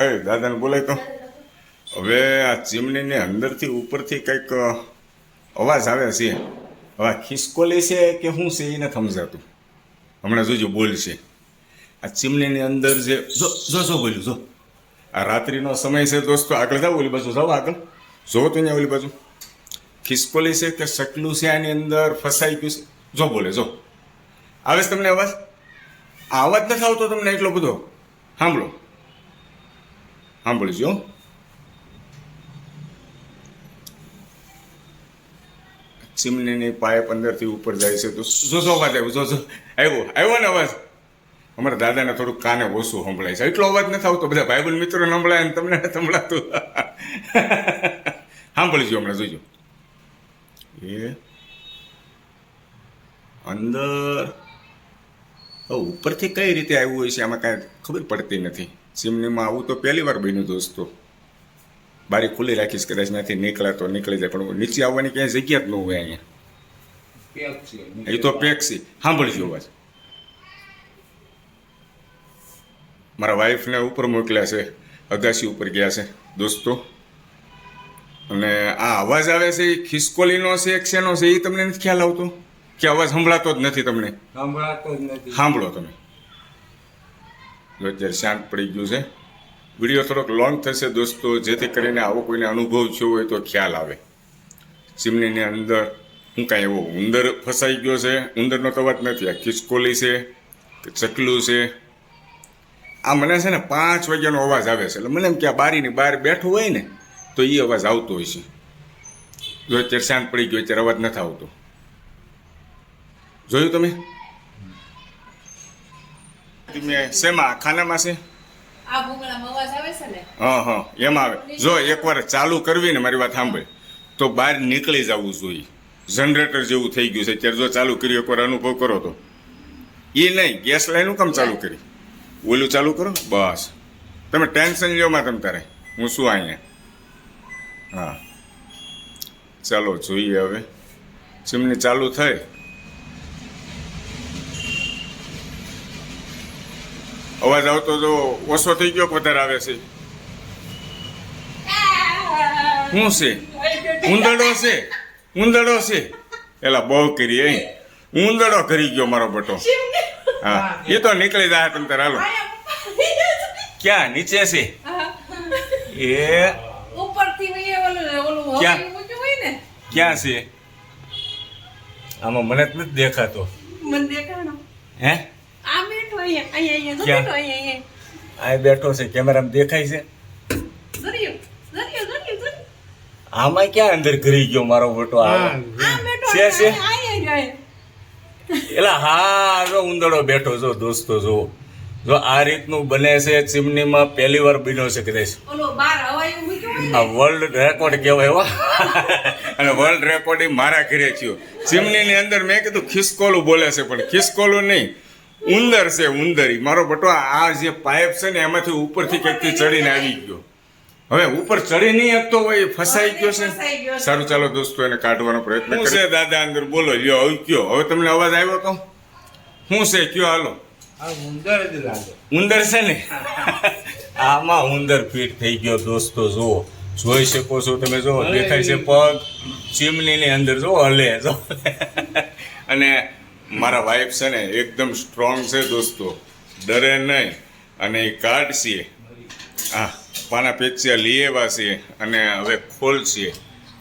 એ દાદાને બોલાય તો. હવે આ ચીમનીની અંદરથી ઉપરથી કંઈક અવાજ આવે છે. હવે ખિસકોલી છે કે શું છે એને સમજાતું. હમણાં જોજો બોલશે આ ચીમનીની અંદર જે જો જો જો બોલ્યું જો. આ રાત્રિનો સમય છે દોસ્તો આગળ જાઓ ઓલી બાજુ જાઓ આગળ. જોવો તો અહીંયા ઓલી બાજુ. ખિસકોલી છે કે સકલું છે આની અંદર ફસાઈ ગયું છે. જો બોલે જો. આવે છે તમને અવાજ? આ અવાજ નથી આવતો તમને એટલો બધો. સાંભળો. સાંભળજો ચીમનીની પાઇપ અંદરથી ઉપર જાય છે તો જો જો અવાજ આવ્યો જો જો આવ્યો આવ્યો ને અવાજ? અમારા દાદાને થોડુંક કાને ઓછું સંભળાય છે. એટલો અવાજ નથી આવતો. બધા ભાઈબલ મિત્રો સંભળાય ને તમને સંભળાતું. સાંભળજો હમણાં જોજો. એ અંદર ઉપરથી કઈ રીતે આવ્યું હોય છે? આમાં કાંઈ ખબર પડતી નથી. ચીમનીમાં આવું તો પહેલી વાર બન્યું દોસ્તો. બારી ખુલ્લી રાખીશ કદાચ નથી નીકળે તો નીકળી જાય પણ નીચે આવવાની ક્યાંય જગ્યા જ ન હોય અહીંયા. એ તો પેક્સી સાંભળજો અવાજ. મારા વાઈફને ઉપર મોકલ્યા છે. અગાસી ઉપર ગયા છે દોસ્તો. અને આ અવાજ આવે છે એ ખિસકોલીનો છે કે શેનો છે એ તમને નથી ખ્યાલ આવતો? કે અવાજ સંભળાતો જ નથી તમને? સંભળાતો જ નથી. સાંભળો તમે. જો અત્યારે શાંત પડી ગયું છે. વીડિયો થોડોક લોંગ થશે દોસ્તો જેથી કરીને આવો કોઈને અનુભવ થયો હોય તો ખ્યાલ આવે. ચીમનીની અંદર હું કાંઈ એવો ઉંદર ફસાઈ ગયો છે. ઉંદરનો તો વાત નથી આ ખિસકોલી છે કે ચકલું છે. આ મને છે ને પાંચ વાગ્યાનો અવાજ આવે છે. એટલે મને એમ કે આ બારીની બહાર બેઠું હોય ને તો એ અવાજ આવતો હોય છે. જો અત્યારે શાંત પડી ગયો અત્યારે અવાજ નથી આવતો. જોયું તમે? મેં શેમાં? ખાનામાં છે? આ ભૂંગળામાં છે ને? હા હા એમાં આવે. જો એકવાર ચાલુ કરવી ને મારી વાત સાંભળે તો બહાર નીકળી જવું જોઈએ. જનરેટર જેવું થઈ ગયું છે. અત્યારે જો ચાલુ કરી એકવાર અનુભવ કરો તો. એ નહીં ગેસ લાઈનું કામ ચાલુ કરી. ઓલું ચાલુ કરો? બસ. તમે ટેન્શન લ્યો માં તમ તારે. હું શું અહીંયા? હા. ચાલો જોઈએ હવે. ચીમની ચાલુ થઈ અવાજ આવતો તો ઓછો થઈ ગયો વધારે આવે છે. શું છે? ઉંદડો છે? ઉંદડો છે? એલા બહુ કરી અહીં ઉંદડો કરી ગયો મારો બટો. હા એ તો નીકળી જાય તમે તાર હાલો. ક્યાં? નીચે છે? એ ઉપરથી ક્યાં? ક્યાં છે? આમાં મને જ નથી દેખાતો. મને દેખાણો. હે? આ બેઠો અહીંયા અહીંયા અહીંયા બેઠો અહીંયા અહીંયા. આ બેઠો છે કેમેરામાં દેખાય છે? દરિયો દરિયો દરિયો દરિયો. આમાં ક્યાં અંદર ઘરી ગયો મારો ફોટો આ છે, એલા હા જો ઉંદડો બેઠો છો દોસ્તો જો. જો આ રીતનું બને છે ચીમનીમાં પહેલી વાર બન્યો છે કદાચ. ઓલો બાર હવાઈ મૂક્યું હોય આ વર્લ્ડ રેકોર્ડ કહેવાય એવા અને વર્લ્ડ રેકોર્ડ મારા ઘરે થયો. ચીમનીની અંદર મેં કીધું ખિસકોલું બોલે છે પણ ખિસકોલું નહીં. ઉંદર છે ઉંદરી. મારો બટો આ જે પાઇપ છે ને એમાંથી ઉપરથી કંઈકથી ચડીને આવી ગયો. હવે ઉપર ચડી નહીં શકતો હોય એ ફસાઈ ગયો છે. સારું ચાલો દોસ્તો એને કાઢવાનો પ્રયત્ન કરે છે દાદા અંદર? બોલો લ્યો હવે કયો? હવે તમને અવાજ આવ્યો તો? શું છે કયો હાલો? ઉંદર જ લાગે. ઉંદર છે ને? આમાં ઉંદર ફીટ થઈ ગયો દોસ્તો જુઓ. જોઈ શકો છો તમે જો દેખાય છે પગ ચીમનીની અંદર જો હલે જો અને મારા વાઈફ છે ને, એકદમ સ્ટ્રોંગ છે દોસ્તો. ડરે નહીં. અને એ કાઢશે હા પાના પેચ્યા લઈ એવા છીએ અને હવે ખોલશીએ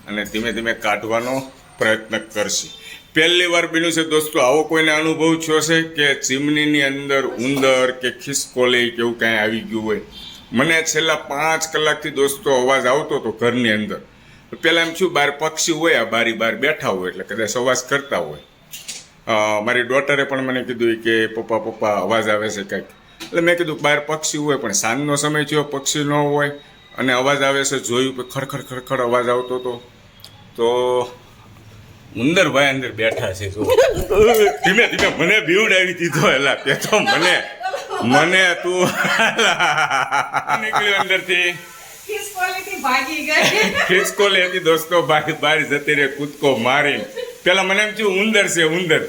અને ધીમે ધીમે કાઢવાનો પ્રયત્ન કરશે. પહેલી વાર બન્યું છે દોસ્તો, આવો કોઈને અનુભવ થયો છે કે ચીમનીની અંદર ઉંદર કે ખિસકોલી કે એવું કાંઈ આવી ગયું હોય? મને છેલ્લા પાંચ કલાકથી દોસ્તો અવાજ આવતો હતો ઘરની અંદર. પહેલાં એમ છું બહાર પક્ષી હોય આ બારી બહાર બેઠા હોય, એટલે કદાચ અવાજ કરતા હોય. મારી ડોટરે પણ મને કીધું કે પપ્પા પપ્પા અવાજ આવે છે કંઈક. એટલે મેં કીધું બહાર પક્ષી હોય પણ સાંજનો સમય થયો પક્ષી ન હોય અને અવાજ આવે છે જોયું કે ખડખડ ખડખડ અવાજ આવતો હતો તો ઉંદરભાઈ અંદર બેઠા છે જો ધીમે ધીમે મને બીવડાવી દીધો એલા તે તો મને મને તું નીકળ્યો અંદરથી. ખિસકો ભાગી ગઈ. ખિસકોલી દોસ્તો બહાર જતી રે કૂદકો મારીને. પેલા મને એમ થયું ઉંદર છે ઉંદર.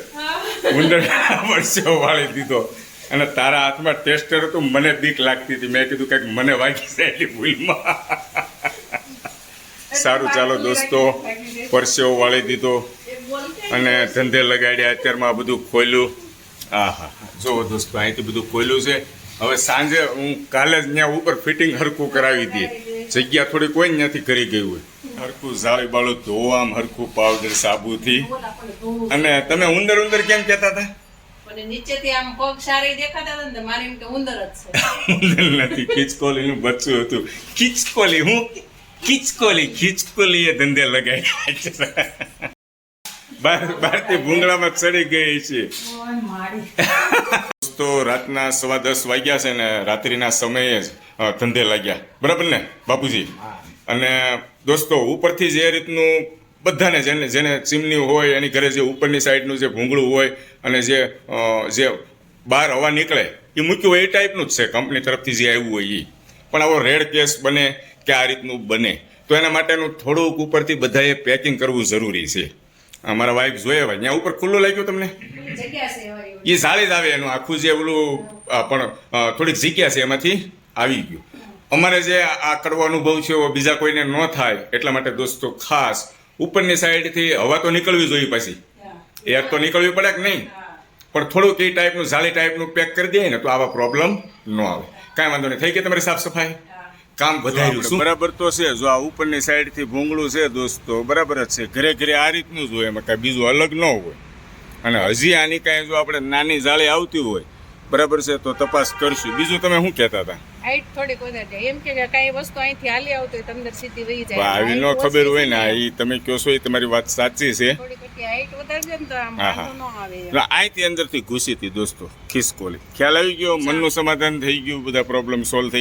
ઉંદર પરસ્યો વાળી દીધો. અને તારા હાથમાં ટેસ્ટર હતું મને બીક લાગતી હતી. મેં કીધું કંઈક મને વાગી જાય એટલી ભૂલમાં. સારું ચાલો દોસ્તો પરસેવો વાળી દીધો. અને ધંધે લગાડ્યા અત્યારમાં આ બધું ખોલ્યું. હા હા જો દોસ્તો અહીંથી બધું ખોલ્યું છે. હવે સાંજે હું કાલે જ ત્યાં ઉપર ફિટિંગ હરકું કરાવી દઈએ. જગ્યા થોડી કોઈ ત્યાંથી કરી ગઈ હોય. હરખું જાળી બાળું ધોવામ હરખું પાવડર સાબુથી. અને તમે ઉંદર ઉંદર કેમ કહેતા હતા? નીચેથી આમ પગ સારી દેખાતા હતા ને તો એમ કે ઉંદર જ છે. ઉંદર નથી ખીચકોલીનું બચ્ચું હતું. ખીચકોલી હું? ખીચકોલી ખીચકોલી એ ધંધે છે. બાર બારથી ભૂંગળામાં ચડી ગઈ છે. દોસ્તો રાતના સવા દસ વાગ્યા છે ને રાત્રિના સમયે જ ધંધે લાગ્યા. બરાબર ને બાપુજી? અને દોસ્તો ઉપરથી જે રીતનું બધાને જેને જેને ચીમની હોય એની ઘરે જે ઉપરની સાઈડનું જે ભૂંગળું હોય અને જે જે બહાર હવા નીકળે એ મૂક્યું હોય એ ટાઈપનું જ છે કંપની તરફથી જે આવ્યું હોય એ. પણ આવો રેડ કેસ બને કે આ રીતનું બને તો એના માટેનું થોડુંક ઉપરથી બધાએ પેકિંગ કરવું જરૂરી છે. અમારા વાઈફ જોઈએ હવે ત્યાં ઉપર ખુલ્લું લાગ્યું તમને. એ સારી જ આવે એનું આખું જે ઓલું પણ થોડીક જગ્યા છે એમાંથી આવી ગયું. અમારે જે આ કડવો અનુભવ છે એવો બીજા કોઈને ન થાય એટલા માટે દોસ્તો ખાસ ઉપરની સાઈડથી હવા તો નીકળવી જોઈએ પાછી. એર તો નીકળવી પડે કે નહીં? પણ થોડુંક એ ટાઈપનું જાળી ટાઈપનું પેક કરી દઈએ ને તો આવા પ્રોબ્લેમ ન આવે. કાંઈ વાંધો નહીં. થઈ ગઈ તમારી સાફ સફાઈ? કામ વધાર્યું બરાબર તો છે જો આ ઉપરની સાઈડથી ભૂંગળું છે દોસ્તો બરાબર જ છે. ઘરે ઘરે આ રીતનું જ હોય એમાં કાંઈ બીજું અલગ ન હોય. અને હજી આની કાંઈ જો આપણે નાની જાળી આવતી હોય બરાબર છે તો તપાસ કરશું. બીજું તમે શું કહેતા હતા? હાઈટ થોડીક વધારે જાય એમ કે કાંઈ વસ્તુ અહીંથી હાલી આવતો હોય તમને સીધી વહી જાય. આવી ન ખબર હોય ને એ તમે કહો છો એ તમારી વાત સાચી છે. અહીંથી અંદરથી ઘૂસી હતી દોસ્તો ખિસકોલી. ખ્યાલ આવી ગયો? મનનું સમાધાન થઈ ગયું બધા પ્રોબ્લેમ સોલ્વ થઈ